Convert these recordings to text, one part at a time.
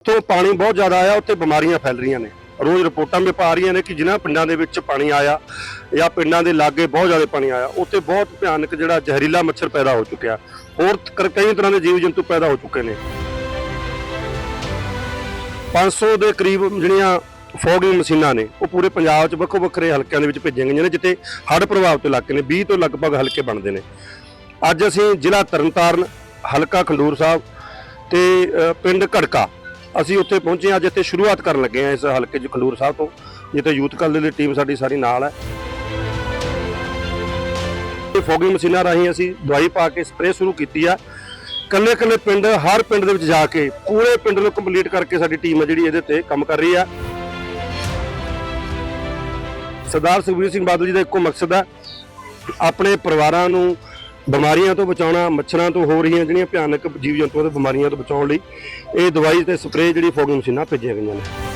ਉੱਥੋਂ ਪਾਣੀ ਬਹੁਤ ਜ਼ਿਆਦਾ ਆਇਆ, ਉੱਥੇ ਬਿਮਾਰੀਆਂ ਫੈਲ ਰਹੀਆਂ ਨੇ। ਰੋਜ਼ ਰਿਪੋਰਟਾਂ ਵੀ ਪਾ ਰਹੀਆਂ ਨੇ ਕਿ ਜਿਨ੍ਹਾਂ ਪਿੰਡਾਂ ਦੇ ਵਿੱਚ ਪਾਣੀ ਆਇਆ ਜਾਂ ਪਿੰਡਾਂ ਦੇ ਲਾਗੇ ਬਹੁਤ ਜ਼ਿਆਦਾ ਪਾਣੀ ਆਇਆ, ਉੱਥੇ ਬਹੁਤ ਭਿਆਨਕ ਜਿਹੜਾ ਜ਼ਹਿਰੀਲਾ ਮੱਛਰ ਪੈਦਾ ਹੋ ਚੁੱਕਿਆ। ਹੋਰ ਕਈ ਤਰ੍ਹਾਂ ਦੇ ਜੀਵ ਜੰਤੂ ਪੈਦਾ ਹੋ ਚੁੱਕੇ ਨੇ। 500 ਦੇ ਕਰੀਬ ਜਿਹੜੀਆਂ ਫੋਗਿੰਗ ਮਸ਼ੀਨਾਂ ਨੇ, ਉਹ ਪੂਰੇ ਪੰਜਾਬ 'ਚ ਵੱਖੋ ਵੱਖਰੇ ਹਲਕਿਆਂ ਦੇ ਵਿੱਚ ਭੇਜੀਆਂ ਗਈਆਂ ਨੇ, ਜਿੱਥੇ ਹੜ੍ਹ ਪ੍ਰਭਾਵਿਤ ਇਲਾਕੇ ਨੇ 20 ਤੋਂ ਲਗਭਗ ਹਲਕੇ ਬਣਦੇ ਨੇ। ਅੱਜ ਅਸੀਂ ਜ਼ਿਲ੍ਹਾ ਤਰਨਤਾਰਨ, ਹਲਕਾ ਖੰਡੂਰ ਸਾਹਿਬ ਤੇ ਪਿੰਡ ਘੜਕਾ ਅਸੀਂ ਉੱਥੇ ਪਹੁੰਚੇ ਹਾਂ, ਅੱਜ ਇੱਥੇ ਸ਼ੁਰੂਆਤ ਕਰਨ ਲੱਗੇ ਹਾਂ ਇਸ ਹਲਕੇ 'ਚ ਖੰਡੂਰ ਸਾਹਿਬ ਤੋਂ, ਜਿੱਥੇ ਯੂਥ ਕਾਲਜ ਦੀ ਟੀਮ ਸਾਡੀ ਸਾਰੀ ਨਾਲ ਹੈ। ਇਹ ਫੋਗਿੰਗ ਮਸ਼ੀਨਾਂ ਰਾਹੀਂ ਅਸੀਂ ਦਵਾਈ ਪਾ ਕੇ ਸਪਰੇਅ ਸ਼ੁਰੂ ਕੀਤੀ ਆ। ਕੱਲੇ ਕੱਲੇ ਪਿੰਡ, ਹਰ ਪਿੰਡ ਦੇ ਵਿੱਚ ਜਾ ਕੇ ਪੂਰੇ ਪਿੰਡ ਨੂੰ ਕੰਪਲੀਟ ਕਰਕੇ ਸਾਡੀ ਟੀਮ ਹੈ ਜਿਹੜੀ ਇਹਦੇ ਤੇ ਕੰਮ ਕਰ ਰਹੀ ਆ। ਸਰਦਾਰ ਸੁਖਬੀਰ ਸਿੰਘ ਬਾਦਲ ਜੀ ਦਾ ਇੱਕੋ ਮਕਸਦ ਹੈ ਆਪਣੇ ਪਰਿਵਾਰਾਂ ਨੂੰ ਬਿਮਾਰੀਆਂ ਤੋਂ ਬਚਾਉਣਾ, ਮੱਛਰਾਂ ਤੋਂ ਹੋ ਰਹੀਆਂ ਜਿਹੜੀਆਂ ਭਿਆਨਕ ਜੀਵ ਜੰਤੂਆਂ ਤੋਂ ਬਿਮਾਰੀਆਂ ਤੋਂ ਬਚਾਉਣ ਲਈ ਇਹ ਦਵਾਈ ਤੇ ਸਪਰੇਅ ਜਿਹੜੀ ਫੋਗਿੰਗ ਮਸ਼ੀਨਾਂ ਭੇਜੀਆਂ ਗਈਆਂ ਨੇ।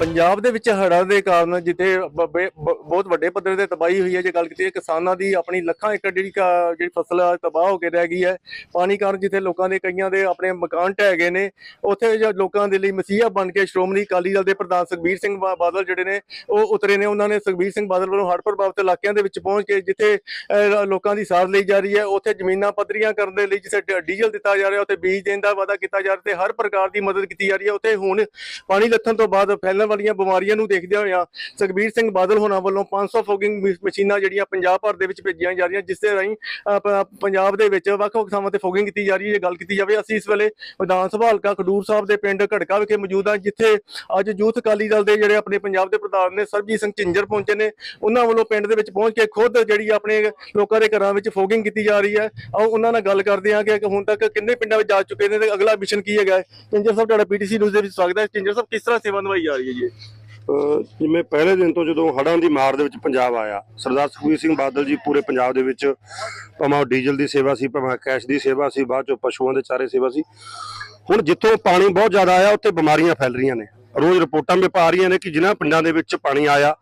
ਪੰਜਾਬ ਦੇ ਵਿੱਚ ਹੜ੍ਹਾਂ ਦੇ ਕਾਰਨ ਜਿੱਥੇ ਬ- ਬਹੁਤ ਵੱਡੇ ਪੱਧਰ ਤੇ ਤਬਾਹੀ ਹੋਈ ਹੈ, ਜੇ ਗੱਲ ਕੀਤੀ ਹੈ ਕਿਸਾਨਾਂ ਦੀ ਆਪਣੀ ਲੱਖਾਂ ਏਕੜ ਜਿਹੜੀ ਜਿਹੜੀ ਫਸਲ ਤਬਾਹ ਹੋ ਕੇ ਰਹਿ ਗਈ ਹੈ। ਪਾਣੀ ਕਾਰਨ ਜਿੱਥੇ ਲੋਕਾਂ ਦੇ ਕਈਆਂ ਦੇ ਆਪਣੇ ਮਕਾਨ ਢਹਿ ਗਏ ਨੇ, ਉੱਥੇ ਜੋ ਲੋਕਾਂ ਦੇ ਲਈ ਮਸੀਹਾ ਬਣ ਕੇ ਸ਼੍ਰੋਮਣੀ ਅਕਾਲੀ ਦਲ ਦੇ ਪ੍ਰਧਾਨ ਸੁਖਬੀਰ ਸਿੰਘ ਬਾਦਲ ਜਿਹੜੇ ਨੇ, ਉਹ ਉਤਰੇ ਨੇ। ਉਹਨਾਂ ਨੇ ਸੁਖਬੀਰ ਸਿੰਘ ਬਾਦਲ ਵੱਲੋਂ ਹੜ੍ਹ ਪ੍ਰਭਾਵਿਤ ਇਲਾਕਿਆਂ ਦੇ ਵਿੱਚ ਪਹੁੰਚ ਕੇ ਜਿੱਥੇ ਲੋਕਾਂ ਦੀ ਸਾਥ ਲਈ ਜਾ ਰਹੀ ਹੈ, ਉੱਥੇ ਜ਼ਮੀਨਾਂ ਪੱਧਰੀਆਂ ਕਰਨ ਦੇ ਲਈ ਜਿੱਥੇ ਡੀਜ਼ਲ ਦਿੱਤਾ ਜਾ ਰਿਹਾ, ਉੱਥੇ ਬੀਜ ਦੇਣ ਦਾ ਵਾਅਦਾ ਕੀਤਾ ਜਾ ਰਿਹਾ ਤੇ ਹਰ ਪ੍ਰਕਾਰ ਦੀ ਮਦਦ ਕੀਤੀ ਜਾ ਰਹੀ ਹੈ। ਉੱਥੇ ਹੁਣ ਪਾਣੀ ਲੱਥਣ ਤੋਂ ਬਾਅਦ ਫੈਲਣ ਵਾਲੀਆਂ ਬਿਮਾਰੀਆਂ ਨੂੰ ਦੇਖਦਿਆਂ ਹੋਇਆ ਸੁਖਬੀਰ ਸਿੰਘ ਬਾਦਲ ਹੋਣਾ ਵੱਲੋਂ 500 ਫੋਗਿੰਗ ਮਸ਼ੀਨਾਂ ਜਿਹੜੀਆਂ ਪੰਜਾਬ ਭਰ ਦੇ ਵਿੱਚ ਭੇਜੀਆਂ ਜਾ ਰਹੀਆਂ, ਜਿਸ ਦੇ ਰਾਹੀਂ ਪੰਜਾਬ ਦੇ ਵਿੱਚ ਵੱਖ-ਵੱਖ ਥਾਵਾਂ ਤੇ ਫੋਗਿੰਗ ਕੀਤੀ ਜਾ ਰਹੀ ਹੈ ਗੱਲ ਕੀਤੀ ਜਾਵੇ। ਅਸੀਂ ਇਸ ਵੇਲੇ ਵਿਧਾਨ ਸਭਾ ਹਲਕਾ ਖਡੂਰ ਸਾਹਿਬ ਦੇ ਪਿੰਡ ਘੜਕਾ ਵਿਖੇ ਮੌਜੂਦ ਹਾਂ, ਜਿੱਥੇ ਅੱਜ ਯੂਥ ਅਕਾਲੀ ਦਲ ਦੇ ਜਿਹੜੇ ਆਪਣੇ ਪੰਜਾਬ ਦੇ ਪ੍ਰਧਾਨ ਨੇ, ਸਰਬਜੀਤ ਸਿੰਘ ਝਿੰਜਰ ਪਹੁੰਚੇ ਨੇ। ਉਹਨਾਂ ਵੱਲੋਂ ਪਿੰਡ ਦੇ ਵਿੱਚ ਪਹੁੰਚ ਕੇ ਖੁਦ ਜਿਹੜੀ ਆਪਣੇ ਲੋਕਾਂ ਦੇ ਘਰਾਂ ਵਿੱਚ ਫੋਗਿੰਗ ਕੀਤੀ ਜਾ ਰਹੀ ਹੈ। ਆਓ ਉਹਨਾਂ ਨਾਲ ਗੱਲ ਕਰਦੇ ਹਾਂ ਕਿ ਹੁਣ ਤੱਕ ਕਿੰਨੇ ਪਿੰਡਾਂ ਵਿੱਚ ਜਾ ਚੁੱਕੇ ਨੇ ਤੇ ਅਗਲਾ ਮਿਸ਼ਨ ਕੀ ਹੈਗਾ ਝਿੰਜਰ ਸਾਹਿਬ, ਤੁਹਾਡਾ ਪੀਟੀਸੀ ਨਿਊਜ਼ ਦੇ ਵਿੱਚ ਸਵਾਗਤ ਹੈ। ਝਿੰਜਰ ਸਾਹਿਬ, ਕਿਸ ਤਰ੍ਹਾਂ ਸੇਵਾ ਨਿਭਾਈ ਜਾ ਰਹੀ ਹੈ ਜੀ। ਜਿਵੇਂ ਪਹਿਲੇ ਦਿਨ ਤੋਂ ਜਦੋਂ ਹੜਾਂ ਦੀ ਮਾਰ ਦੇ ਵਿੱਚ ਪੰਜਾਬ ਆਇਆ, ਸਰਦਾਰ ਸੁਖਬੀਰ ਸਿੰਘ ਬਾਦਲ ਜੀ ਪੂਰੇ ਪੰਜਾਬ ਦੇ ਵਿੱਚ ਭਾਵੇਂ ਉਹ ਡੀਜ਼ਲ ਦੀ ਸੇਵਾ ਸੀ, ਭਾਵੇਂ ਕੈਸ਼ ਦੀ ਸੇਵਾ ਸੀ, ਬਾਅਦ ਚੋਂ ਪਸ਼ੂਆਂ ਦੇ ਚਾਰੇ ਸੇਵਾ ਸੀ। ਹੁਣ ਜਿੱਥੋਂ ਪਾਣੀ ਬਹੁਤ ਜ਼ਿਆਦਾ ਆਇਆ, ਉੱਥੇ ਬਿਮਾਰੀਆਂ ਫੈਲ ਰਹੀਆਂ ਨੇ। ਰੋਜ਼ ਰਿਪੋਰਟਾਂ ਵੀ ਪਾ ਰਹੀਆਂ ਨੇ ਕਿ ਜਿਨ੍ਹਾਂ ਪਿੰਡਾਂ ਦੇ ਵਿੱਚ ਪਾਣੀ ਆਇਆ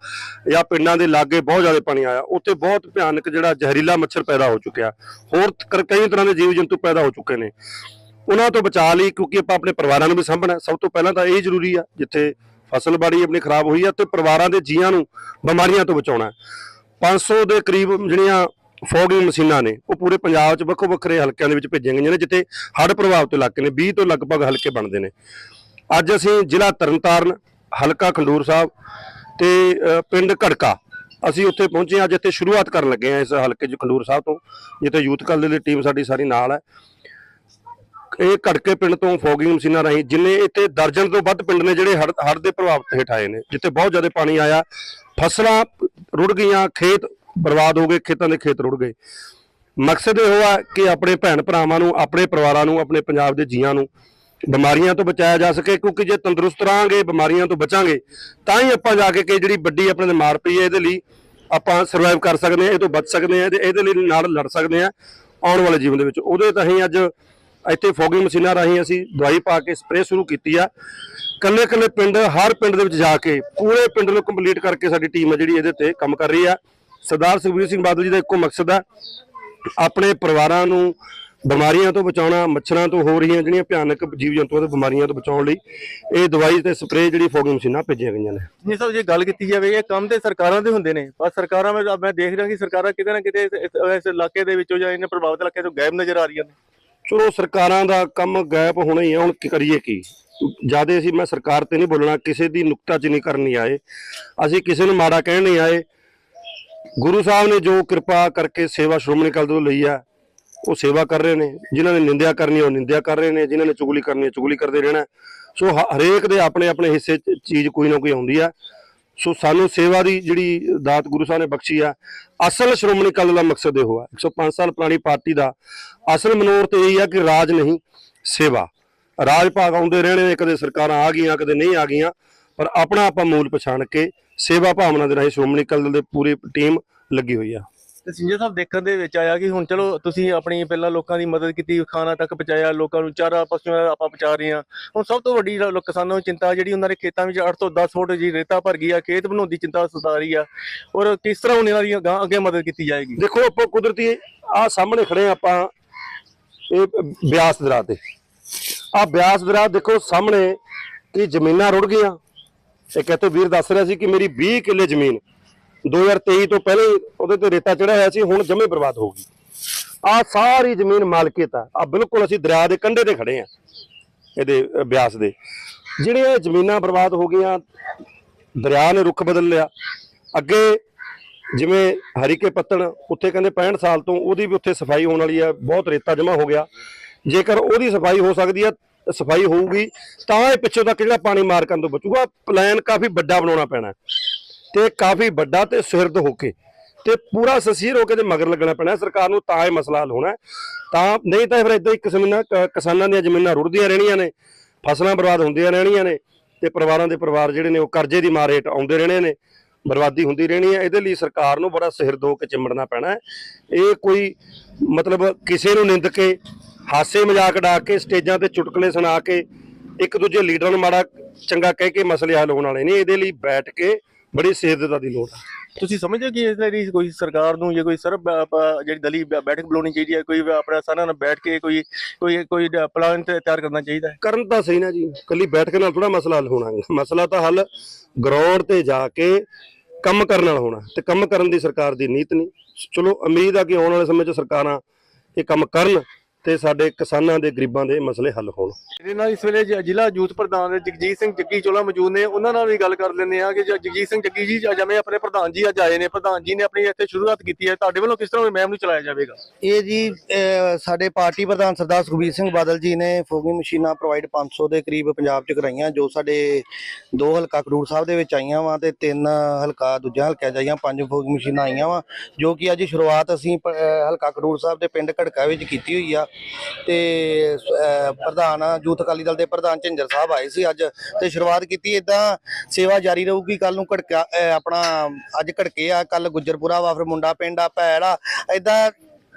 ਜਾਂ ਪਿੰਡਾਂ ਦੇ ਲਾਗੇ ਬਹੁਤ ਜ਼ਿਆਦਾ ਪਾਣੀ ਆਇਆ, ਉੱਥੇ ਬਹੁਤ ਭਿਆਨਕ ਜਿਹੜਾ ਜ਼ਹਿਰੀਲਾ ਮੱਛਰ ਪੈਦਾ ਹੋ ਚੁੱਕਿਆ। ਹੋਰ ਕਈ ਤਰ੍ਹਾਂ ਦੇ ਜੀਵ ਜੰਤੂ ਪੈਦਾ ਹੋ ਚੁੱਕੇ ਨੇ। ਉਹਨਾਂ ਤੋਂ ਬਚਾ ਲਈ ਕਿਉਂਕਿ ਆਪਾਂ ਆਪਣੇ ਪਰਿਵਾਰਾਂ ਨੂੰ ਵੀ ਸਾਂਭਣਾ ਸਭ ਤੋਂ ਪਹਿਲਾਂ ਤਾਂ ਇਹ ਜ਼ਰੂਰੀ ਆ, ਜਿੱਥੇ ਫਸਲ ਬਾੜੀ ਆਪਣੀ ਖਰਾਬ ਹੋਈ ਆ ਤੇ ਪਰਿਵਾਰਾਂ ਦੇ ਜੀਆਂ ਨੂੰ ਬਿਮਾਰੀਆਂ ਤੋਂ ਬਚਾਉਣਾ ਹੈ। 500 ਦੇ ਕਰੀਬ ਜਿਹੜੀਆਂ ਫੋਗਿੰਗ ਮਸ਼ੀਨਾਂ ਨੇ, ਉਹ ਪੂਰੇ ਪੰਜਾਬ 'ਚ ਵੱਖੋ ਵੱਖਰੇ ਹਲਕਿਆਂ ਦੇ ਵਿੱਚ ਭੇਜੀਆਂ ਗਈਆਂ ਨੇ, ਜਿੱਥੇ ਹੜ੍ਹ ਪ੍ਰਭਾਵਿਤ ਇਲਾਕੇ ਨੇ 20 ਤੋਂ ਲਗਭਗ ਹਲਕੇ ਬਣਦੇ ਨੇ ਅੱਜ ਅਸੀਂ ਜ਼ਿਲ੍ਹਾ ਤਰਨਤਾਰਨ, ਹਲਕਾ ਖੰਡੂਰ ਸਾਹਿਬ ਤੇ ਪਿੰਡ ਘੜਕਾ, ਅਸੀਂ ਉੱਥੇ ਪਹੁੰਚੇ ਹਾਂ, ਅੱਜ ਇੱਥੇ ਸ਼ੁਰੂਆਤ ਕਰਨ ਲੱਗੇ ਹਾਂ ਇਸ ਹਲਕੇ 'ਚ ਖੰਡੂਰ ਸਾਹਿਬ ਤੋਂ, ਜਿੱਥੇ ਯੂਥ ਕਾਲਜ ਦੀ ਟੀਮ ਸਾਡੀ ਸਾਰੀ ਨਾਲ ਹੈ ਇਹ ਘੜਕੇ ਪਿੰਡ ਤੋਂ ਫੋਗਿੰਗ ਮਸ਼ੀਨਾਂ ਰਾਹੀਂ ਜਿੰਨੇ ਇੱਥੇ ਦਰਜਨ ਤੋਂ ਵੱਧ ਪਿੰਡ ਨੇ ਜਿਹੜੇ ਹੜ੍ਹ ਹੜ੍ਹ ਦੇ ਪ੍ਰਭਾਵਿਤ ਹੇਠ ਆਏ ਨੇ, ਜਿੱਥੇ ਬਹੁਤ ਜ਼ਿਆਦਾ ਪਾਣੀ ਆਇਆ, ਫਸਲਾਂ ਰੁੜ ਗਈਆਂ, ਖੇਤ ਬਰਬਾਦ ਹੋ ਗਏ, ਖੇਤਾਂ ਦੇ ਖੇਤ ਰੁੜ ਗਏ। ਮਕਸਦ ਇਹ ਹੋਆ ਕਿ ਆਪਣੇ ਭੈਣ ਭਰਾਵਾਂ ਨੂੰ, ਆਪਣੇ ਪਰਿਵਾਰਾਂ ਨੂੰ, ਆਪਣੇ ਪੰਜਾਬ ਦੇ ਜੀਆਂ ਨੂੰ ਬਿਮਾਰੀਆਂ ਤੋਂ ਬਚਾਇਆ ਜਾ ਸਕੇ, ਕਿਉਂਕਿ ਜੇ ਤੰਦਰੁਸਤ ਰਹਾਂਗੇ, ਬਿਮਾਰੀਆਂ ਤੋਂ ਬਚਾਂਗੇ, ਤਾਂ ਹੀ ਆਪਾਂ ਜਾ ਕੇ ਕਿ ਜਿਹੜੀ ਵੱਡੀ ਆਪਣੇ ਤੇ ਮਾਰ ਪਈ ਹੈ, ਇਹਦੇ ਲਈ ਆਪਾਂ ਸਰਵਾਈਵ ਕਰ ਸਕਦੇ ਹਾਂ, ਇਹ ਤੋਂ ਬਚ ਸਕਦੇ ਹਾਂ, ਤੇ ਇਹਦੇ ਲਈ ਨਾਲ ਲੜ ਸਕਦੇ ਹਾਂ ਆਉਣ ਵਾਲੇ ਜੀਵਨ ਦੇ ਵਿੱਚ। ਉਹਦੇ ਤਾਂ ਅਸੀਂ ਅੱਜ ਇੱਥੇ ਫੋਗਿੰਗ ਮਸ਼ੀਨਾਂ ਰਾਹੀਂ ਅਸੀਂ ਦਵਾਈ ਪਾ ਕੇ ਸਪਰੇਅ ਸ਼ੁਰੂ ਕੀਤੀ ਆ। ਕੱਲੇ ਕੱਲੇ ਪਿੰਡ, ਹਰ ਪਿੰਡ ਦੇ ਵਿੱਚ ਜਾ ਕੇ, ਪੂਰੇ ਪਿੰਡ ਨੂੰ ਕੰਪਲੀਟ ਕਰਕੇ ਸਾਡੀ ਟੀਮ ਹੈ ਜਿਹੜੀ ਇਹਦੇ ਤੇ ਕੰਮ ਕਰ ਰਹੀ ਆ। ਸਰਦਾਰ ਸੁਖਬੀਰ ਸਿੰਘ ਬਾਦਲ ਜੀ ਦਾ ਇੱਕੋ ਮਕਸਦ ਹੈ ਆਪਣੇ ਪਰਿਵਾਰਾਂ ਨੂੰ ਬਿਮਾਰੀਆਂ ਤੋਂ ਬਚਾਉਣਾ, ਮੱਛਰਾਂ ਤੋਂ ਹੋ ਰਹੀਆਂ ਜਿਹੜੀਆਂ ਭਿਆਨਕ ਜੀਵ ਜੰਤੂਆਂ ਤੋਂ ਬਿਮਾਰੀਆਂ ਤੋਂ ਬਚਾਉਣ ਲਈ ਇਹ ਦਵਾਈ ਤੇ ਸਪਰੇਅ ਜਿਹੜੀ ਫੋਗਿੰਗ ਮਸ਼ੀਨਾਂ ਭੇਜੀਆਂ ਗਈਆਂ ਨੇ। ਜੀ ਸਾਹਿਬ ਜੇ ਗੱਲ ਕੀਤੀ ਜਾਵੇ, ਇਹ ਕੰਮ ਤੇ ਸਰਕਾਰਾਂ ਦੇ ਹੁੰਦੇ ਨੇ। ਪਰ ਸਰਕਾਰਾਂ, ਮੈਂ ਮੈਂ ਦੇਖ ਰਿਹਾ ਕਿ ਸਰਕਾਰਾਂ ਕਿਤੇ ਨਾ ਕਿਤੇ ਇਸ- ਇਸ ਇਲਾਕੇ ਦੇ ਵਿੱਚੋਂ ਜਾਂ ਇਹਨਾਂ ਪ੍ਰਭਾਵਿਤ ਇਲਾਕੇ ਤੋਂ ਗਾਇਬ ਨਜ਼ਰ ਆ ਰਹੀਆਂ ਨੇ। ਚਲੋ ਸਰਕਾਰਾਂ ਦਾ ਕੰਮ ਗੈਪ ਹੋਣਾ ਹੀ ਹੈ ਹੁਣ ਕੀ ਕਰੀਏ ਕੀ? ਜ਼ਿਆਦਾ ਅਸੀਂ ਮੈਂ ਸਰਕਾਰ ਤੇ ਨਹੀਂ ਬੋਲਣਾ, ਕਿਸੇ ਦੀ ਨੁਕਤਾਚੀਨੀ ਕਰਨ ਨਹੀਂ ਆਏ। ਅਸੀਂ ਕਿਸੇ ਨੂੰ ਮਾੜਾ ਕਹਿਣ ਨਹੀਂ ਆਏ। ਗੁਰੂ ਸਾਹਿਬ ਨੇ ਜੋ ਕਿਰਪਾ ਕਰਕੇ ਸੇਵਾ ਸ਼੍ਰੋਮਣੀ ਅਕਾਲੀ ਦਲ ਲਈ ਆ, ਉਹ ਸੇਵਾ ਕਰ ਰਹੇ ਨੇ। ਜਿਨ੍ਹਾਂ ਨੇ ਨਿੰਦਿਆ ਕਰਨੀ, ਉਹ ਨਿੰਦਿਆ ਕਰ ਰਹੇ ਨੇ। ਜਿਨ੍ਹਾਂ ਨੇ ਚੁਗਲੀ ਕਰਨੀ ਚੁਗਲੀ ਕਰਦੇ ਰਹਿਣਾ। ਸੋ ਹਰੇਕ ਦੇ ਆਪਣੇ ਆਪਣੇ ਹਿੱਸੇ ਚੀਜ਼ ਕੋਈ ਨਾ ਕੋਈ ਆਉਂਦੀ ਆ। ਸੋ ਸਾਨੂੰ ਸੇਵਾ ਦੀ ਜਿਹੜੀ ਦਾਤ ਗੁਰੂ ਸਾਹਿਬ ਨੇ ਬਖਸ਼ੀ ਆ, ਅਸਲ ਸ਼੍ਰੋਮਣੀ ਅਕਾਲੀ ਦਲ ਦਾ ਮਕਸਦ ਇਹੋ ਆ। 105 ਸਾਲ ਪੁਰਾਣੀ ਪਾਰਟੀ ਦਾ ਅਸਲ ਮਨੋਰਥ ਇਹ ਆ ਕਿ ਰਾਜ ਨਹੀਂ, ਸੇਵਾ। ਰਾਜ ਭਾਗ ਆਉਂਦੇ ਰਹਿਣੇ ਕਦੇ ਸਰਕਾਰਾਂ ਆ ਗਈਆਂ, ਕਦੇ ਨਹੀਂ ਆ ਗਈਆਂ, ਪਰ ਆਪਣਾ ਆਪਾਂ ਮੂਲ ਪਛਾਣ ਕੇ ਸੇਵਾ ਭਾਵਨਾ ਦੇ ਰਾਹੀਂ ਸ਼੍ਰੋਮਣੀ ਅਕਾਲੀ ਦਲ ਦੀ ਪੂਰੀ ਟੀਮ ਲੱਗੀ ਹੋਈ ਆ। ਤੇ ਸਿੰਜਰ ਸਾਹਿਬ ਦੇਖਣ ਦੇ ਵਿੱਚ ਆਇਆ ਕਿ ਹੁਣ ਚਲੋ ਤੁਸੀਂ ਆਪਣੀ ਪਹਿਲਾਂ ਲੋਕਾਂ ਦੀ ਮਦਦ ਕੀਤੀ, ਖਾਣਾ ਤੱਕ ਪਹੁੰਚਾਇਆ, ਲੋਕਾਂ ਨੂੰ ਚਾਰਾ ਪਸ਼ੂਆਂ ਦਾ ਆਪਾਂ ਪਹੁੰਚਾ ਰਹੇ ਹਾਂ। ਹੁਣ ਸਭ ਤੋਂ ਵੱਡੀ ਲੋ- ਕਿਸਾਨਾਂ ਨੂੰ ਚਿੰਤਾ ਜਿਹੜੀ ਉਹਨਾਂ ਦੇ ਖੇਤਾਂ ਵਿੱਚ 8 ਤੋਂ 10 ਫੁੱਟ ਜੀ ਰੇਤਾ ਭਰ ਗਈ ਆ, ਖੇਤ ਬਣਾਉਣ ਦੀ ਚਿੰਤਾ ਸਤਾ ਰਹੀ ਆ। ਔਰ ਕਿਸ ਤਰ੍ਹਾਂ ਉਹਨਾਂ ਦੀ ਅੱਗੇ ਮਦਦ ਕੀਤੀ ਜਾਏਗੀ? ਦੇਖੋ ਆਪਾਂ ਕੁਦਰਤੀ ਆ ਸਾਹਮਣੇ ਖੜੇ ਆ ਆਪਾਂ, ਇਹ ਬਿਆਸ ਦਰਾ ਤੇ। ਆ ਬਿਆਸ ਦਰਿਆ ਦੇਖੋ ਸਾਹਮਣੇ ਕਿ ਜ਼ਮੀਨਾਂ ਰੁੜ ਗਈਆਂ। ਇੱਕ ਇੱਥੇ ਵੀਰ ਦੱਸ ਰਿਹਾ ਸੀ ਕਿ ਮੇਰੀ 20 ਕਿੱਲੇ ਜ਼ਮੀਨ 2023 ਤੋਂ ਪਹਿਲੇ ਉਹਦੇ ਤੇ ਰੇਤਾ ਚੜਿਆ ਹੋਇਆ ਸੀ, ਹੁਣ ਜਮੇ ਬਰਬਾਦ ਹੋ ਗਈ। ਆ ਸਾਰੀ ਜ਼ਮੀਨ ਮਾਲਕੀਅਤ ਆ। ਆ ਬਿਲਕੁਲ ਅਸੀਂ ਦਰਿਆ ਦੇ ਕੰਢੇ ਤੇ ਖੜੇ ਆ, ਇਹਦੇ ਬਿਆਸ ਦੇ। ਜਿਹੜੀਆਂ ਜ਼ਮੀਨਾਂ ਬਰਬਾਦ ਹੋ ਗਈਆਂ, ਦਰਿਆ ਨੇ ਰੁੱਖ ਬਦਲ ਲਿਆ। ਅੱਗੇ ਜਿਵੇਂ ਹਰੀਕੇ ਪੱਤਣ, ਉੱਥੇ ਕਹਿੰਦੇ 65 ਸਾਲ ਤੋਂ ਉਹਦੀ ਵੀ ਉੱਥੇ ਸਫ਼ਾਈ ਹੋਣ ਵਾਲੀ ਆ, ਬਹੁਤ ਰੇਤਾ ਜਮਾ ਹੋ ਗਿਆ। ਜੇਕਰ ਉਹਦੀ ਸਫ਼ਾਈ ਹੋ ਸਕਦੀ ਆ, ਸਫ਼ਾਈ ਹੋਊਗੀ, ਤਾਂ ਇਹ ਪਿੱਛੋਂ ਤੱਕ ਜਿਹੜਾ ਪਾਣੀ ਮਾਰ ਕਰਨ ਤੋਂ ਬਚੂਗਾ, ਪਲਾਨ ਕਾਫੀ ਵੱਡਾ ਬਣਾਉਣਾ ਪੈਣਾ। ਤੇ ਕਾਫੀ ਵੱਡਾ ਤੇ ਸੁਹਿਰਦ ਹੋ ਕੇ ਤੇ ਪੂਰਾ ਸਸੀਰ ਹੋ ਕੇ ਤੇ ਮਗਰ ਲੱਗਣਾ ਪੈਣਾ ਸਰਕਾਰ ਨੂੰ ਤਾਂ ਇਹ ਮਸਲਾ ਹੱਲ ਹੋਣਾ ਤਾਂ ਨਹੀਂ ਤਾਂ ਫਿਰ ਇਦਾਂ ਹੀ ਕਿਸਮ ਕ- ਕਿਸਾਨਾਂ ਦੀਆਂ ਜ਼ਮੀਨਾਂ ਰੁੜਦੀਆਂ ਰਹਿਣੀਆਂ ਨੇ, ਫਸਲਾਂ ਬਰਬਾਦ ਹੁੰਦੀਆਂ ਰਹਿਣੀਆਂ ਨੇ ਤੇ ਪਰਿਵਾਰਾਂ ਦੇ ਪਰਿਵਾਰ ਜਿਹੜੇ ਨੇ ਉਹ ਕਰਜ਼ੇ ਦੀ ਮਾਰ ਹੇਠ ਆਉਂਦੇ ਰਹਿਣੇ ਨੇ, ਬਰਬਾਦੀ ਹੁੰਦੀ ਰਹਿਣੀ ਹੈ। ਇਹਦੇ ਲਈ ਸਰਕਾਰ ਨੂੰ ਬੜਾ ਸਿਰਦ ਹੋ ਕੇ ਚਿੰਬੜਨਾ ਪੈਣਾ ਇਹ ਕੋਈ ਮਤਲਬ ਕਿਸੇ ਨੂੰ ਨਿੰਦ ਕੇ, ਹਾਸੇ ਮਜ਼ਾਕ ਉਡਾ ਕੇ, ਸਟੇਜਾਂ ਤੇ ਚੁਟਕਲੇ ਸੁਣਾ ਕੇ, ਇੱਕ ਦੂਜੇ ਲੀਡਰਾਂ ਨੂੰ ਮਾੜਾ ਚੰਗਾ ਕਹਿ ਕੇ ਮਸਲੇ ਹੱਲ ਹੋਣ ਵਾਲੇ ਨਹੀਂ ਇਹਦੇ ਲਈ ਬੈਠ ਕੇ ਬੜੀ ਸਿਰਦਤਾ ਦੀ ਲੋੜ ਹੈ ਤੁਸੀਂ ਸਮਝਦੇ ਹੋ ਕਿ ਇਸ ਲਈ ਕੋਈ ਸਰਕਾਰ ਨੂੰ ਜਾਂ ਕੋਈ ਸਰਬ ਜਿਹੜੀ ਦਲੀ ਬੈਠਕ ਬੁਲਾਉਣੀ ਚਾਹੀਦੀ ਹੈ ਕੋਈ ਆਪਣਾ ਸਾਰਿਆਂ ਨਾਲ ਬੈਠ ਕੇ ਕੋਈ ਕੋਈ ਕੋਈ ਪਲਾਨ ਤਿਆਰ ਕਰਨਾ ਚਾਹੀਦਾ ਹੈ? ਕਰਨ ਤਾਂ ਸਹੀ ਨਾ ਜੀ ਕੱਲੀ ਬੈਠ ਕੇ ਨਾਲ ਥੋੜਾ ਮਸਲਾ ਹੱਲ ਹੋਣਾ। ਮਸਲਾ ਤਾਂ ਹੱਲ ਗਰਾਊਂਡ ਤੇ ਜਾ ਕੇ ਕੰਮ ਕਰਨ ਨਾਲ ਹੋਣਾ ਤੇ ਕੰਮ ਕਰਨ ਦੀ ਸਰਕਾਰ ਦੀ ਨੀਤ ਨਹੀਂ। ਚਲੋ ਉਮੀਦ ਆ ਕਿ ਆਉਣ ਵਾਲੇ ਸਮੇਂ 'ਚ ਸਰਕਾਰਾਂ ਇਹ ਕੰਮ ਕਰਨ। ਤੇ ਸਾਡੇ ਕਿਸਾਨਾਂ ਦੇ ਗਰੀਬਾਂ ਦੇ ਮਸਲੇ ਹੱਲ ਹੋਣ। ਇਹਦੇ ਨਾਲ ਇਸ ਵੇਲੇ ਜ਼ਿਲ੍ਹਾ ਯੂਥ ਪ੍ਰਧਾਨ ਜਗਜੀਤ ਸਿੰਘ ਜੱਗੀ ਚੋਲਾ ਮੌਜੂਦ ਨੇ। ਉਹਨਾਂ ਨਾਲ ਵੀ ਗੱਲ ਕਰ ਲੈਂਦੇ ਆ ਕਿ ਜ- ਜਗਜੀਤ ਸਿੰਘ ਜੱਗੀ ਜੀ ਜਿਵੇਂ ਆਪਣੇ ਪ੍ਰਧਾਨ ਜੀ ਅੱਜ ਆਏ ਨੇ। ਪ੍ਰਧਾਨ ਜੀ ਨੇ ਆਪਣੀ ਇੱਥੇ ਸ਼ੁਰੂਆਤ ਕੀਤੀ ਹੈ। ਤੁਹਾਡੇ ਵੱਲੋਂ ਕਿਸ ਤਰ੍ਹਾਂ ਮਹਿਮ ਨੂੰ ਚਲਾਇਆ ਜਾਵੇਗਾ? ਇਹ ਜੀ ਸਾਡੇ ਪਾਰਟੀ ਪ੍ਰਧਾਨ ਸਰਦਾਰ ਸੁਖਬੀਰ ਸਿੰਘ ਬਾਦਲ ਜੀ ਨੇ ਫੋਗਿੰਗ ਮਸ਼ੀਨਾਂ ਪ੍ਰੋਵਾਈਡ 500 ਦੇ ਕਰੀਬ ਪੰਜਾਬ 'ਚ ਕਰਾਈਆਂ ਜੋ ਸਾਡੇ ਦੋ ਹਲਕਾ ਖਡੂਰ ਸਾਹਿਬ ਦੇ ਵਿੱਚ ਆਈਆਂ ਵਾ ਤੇ ਤਿੰਨ ਹਲਕਾ ਦੂਜਾ ਹਲਕਾ ਜਾਈਆਂ ਪੰਜ ਫੋਗਿੰਗ ਮਸ਼ੀਨਾਂ ਆਈਆਂ ਵਾ ਜੋ ਕਿ ਅੱਜ ਸ਼ੁਰੂਆਤ ਅਸੀਂ ਹਲਕਾ ਖਡੂਰ ਸਾਹਿਬ ਦੇ ਪਿੰਡ ਘੜਕਾ ਵਿੱਚ ਕੀਤੀ ਹੋਈ ਆ। ਤੇ, ਅਹ, ਪ੍ਰਧਾਨ ਯੂਥ ਅਕਾਲੀ ਦਲ ਦੇ ਪ੍ਰਧਾਨ ਝਿੰਜਰ ਸਾਹਿਬ ਆਏ ਸੀ ਅੱਜ ਤੇ ਸ਼ੁਰੂਆਤ ਕੀਤੀ। ਇਦਾਂ ਸੇਵਾ ਜਾਰੀ ਰਹੂਗੀ ਕੱਲ ਨੂੰ ਘੜਕਾ, ਅਹ, ਆਪਣਾ ਅੱਜ ਘੜਕੇ ਆ ਕੱਲ ਗੁੱਜਰਪੁਰਾ ਵਾ, ਫਿਰ ਮੁੰਡਾ ਪਿੰਡ ਆ, ਭੈੜ ਆ। ਇਦਾਂ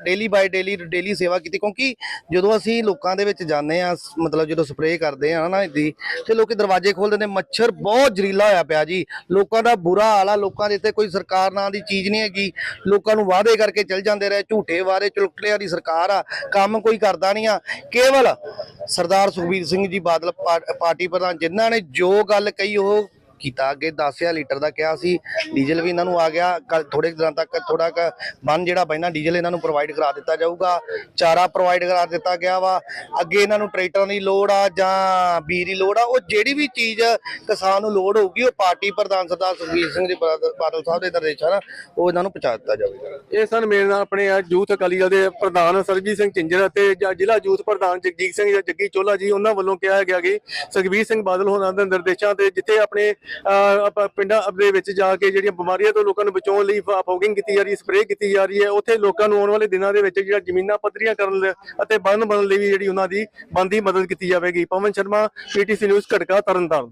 ਡੇਲੀ ਬਾਈ ਡੇਲੀ ਡੇਲੀ ਸੇਵਾ ਕੀਤੀ, ਕਿਉਂਕਿ ਜਦੋਂ ਅਸੀਂ ਲੋਕਾਂ ਦੇ ਵਿੱਚ ਜਾਂਦੇ ਆ ਮਤਲਬ ਜਦੋਂ ਸਪਰੇਅ ਕਰਦੇ ਆ ਨਾ ਇਦੀ ਤੇ ਲੋਕੀ ਦਰਵਾਜ਼ੇ ਖੋਲ ਦਿੰਦੇ, ਮੱਛਰ ਬਹੁਤ ਜ਼ਰੀਲਾ ਹੋਇਆ ਪਿਆ ਜੀ। ਲੋਕਾਂ ਦਾ ਬੁਰਾ ਹਾਲ ਆ, ਲੋਕਾਂ ਦੇ ਇੱਥੇ ਕੋਈ ਸਰਕਾਰ ਨਾਂ ਦੀ ਚੀਜ਼ ਨਹੀਂ ਹੈਗੀ। ਲੋਕਾਂ ਨੂੰ ਵਾਅਦੇ ਕਰਕੇ ਚੱਲ ਜਾਂਦੇ ਰਹੇ, ਝੂਠੇ ਵਾਰੇ ਚੁਲਕਲਿਆਂ ਦੀ ਸਰਕਾਰ ਆ, ਕੰਮ ਕੋਈ ਕਰਦਾ ਨਹੀਂ ਆ। ਕੇਵਲ ਸਰਦਾਰ ਸੁਖਬੀਰ ਸਿੰਘ ਜੀ ਬਾਦਲ ਪਾ- ਪਾਰਟੀ ਪ੍ਰਧਾਨ, ਜਿਨ੍ਹਾਂ ਨੇ ਜੋ ਗੱਲ ਕਹੀ, ਉਹ ਕੀਤਾ। ਅੱਗੇ 10000 ਲੀਟਰ ਦਾ ਕਿਹਾ ਸੀ, ਡੀਜ਼ਲ ਵੀ ਇਹਨਾਂ ਨੂੰ ਆ ਗਿਆ। ਕੱਲ ਥੋੜੇ ਦਿਨਾਂ ਤੱਕ ਥੋੜਾ ਬੰਨ ਜਿਹੜਾ ਬੈਣਾ ਡੀਜ਼ਲ ਇਹਨਾਂ ਨੂੰ ਪ੍ਰੋਵਾਈਡ ਕਰਾ ਦਿੱਤਾ ਜਾਊਗਾ। ਚਾਰਾ ਪ੍ਰੋਵਾਈਡ ਕਰਾ ਦਿੱਤਾ ਗਿਆ ਵਾ। ਅੱਗੇ ਇਹਨਾਂ ਨੂੰ ਟਰੈਕਟਰਾਂ ਦੀ ਲੋੜ ਆ ਜਾਂ ਬੀਜ ਦੀ ਲੋੜ ਆ, ਉਹ ਜਿਹੜੀ ਵੀ ਚੀਜ਼ ਕਿਸਾਨ ਨੂੰ ਲੋੜ ਹੋਊਗੀ, ਉਹ ਪਾਰਟੀ ਪ੍ਰਧਾਨ ਸਰਦਾਰ ਸੁਖਬੀਰ ਸਿੰਘ ਜੀ ਬਾਦਲ ਸਾਹਿਬ ਦੇ ਨਿਰਦੇਸ਼ਾਂ ਨਾਲ ਉਹ ਇਹਨਾਂ ਨੂੰ ਪਹੁੰਚਾ ਦਿੱਤਾ ਜਾਵੇਗਾ ਇਹ ਸਨ ਮੇਰੇ ਨਾਲ ਆਪਣੇ ਆ ਯੂਥ ਅਕਾਲੀ ਦਲ ਦੇ ਪ੍ਰਧਾਨ ਸਰਜੀਤ ਸਿੰਘ ਝਿੰਜਰ ਅਤੇ ਜ਼ਿਲ੍ਹਾ ਯੂਥ ਪ੍ਰਧਾਨ ਜਗਜੀਤ ਸਿੰਘ ਜੱਗੀ ਚੋਲਾ ਜੀ, ਉਹਨਾਂ ਵੱਲੋਂ ਕਿਹਾ ਗਿਆ ਕਿ ਸੁਖਬੀਰ ਸਿੰਘ ਬਾਦਲ ਹੋਰਾਂ ਦੇ ਨਿਰਦੇਸ਼ਾਂ ਤੇ ਜਿੱਥੇ ਆਪਣੇ ਪਿੰਡਾਂ ਦੇ ਵਿੱਚ ਜਾ ਕੇ ਜਿਹੜੀਆਂ ਬਿਮਾਰੀਆਂ ਤੋਂ ਲੋਕਾਂ ਨੂੰ ਬਚਾਉਣ ਲਈ ਫੋਗਿੰਗ ਕੀਤੀ ਜਾ ਰਹੀ ਹੈ, ਸਪਰੇਅ ਕੀਤੀ ਜਾ ਰਹੀ ਹੈ, ਉੱਥੇ ਲੋਕਾਂ ਨੂੰ ਆਉਣ ਵਾਲੇ ਦਿਨਾਂ ਦੇ ਵਿੱਚ ਜਿਹੜਾ ਜ਼ਮੀਨਾਂ ਪੱਧਰੀਆਂ ਕਰਨ ਅਤੇ ਬੰਨ ਬਣਨ ਲਈ ਵੀ ਜਿਹੜੀ ਉਹਨਾਂ ਦੀ ਬੰਦੀ ਮਦਦ ਕੀਤੀ ਜਾਵੇਗੀ। ਪਵਨ ਸ਼ਰਮਾ, ਪੀਟੀਸੀ ਨਿਊਜ਼, ਘਟਕਾ ਤਰਨਤਾਰਨ।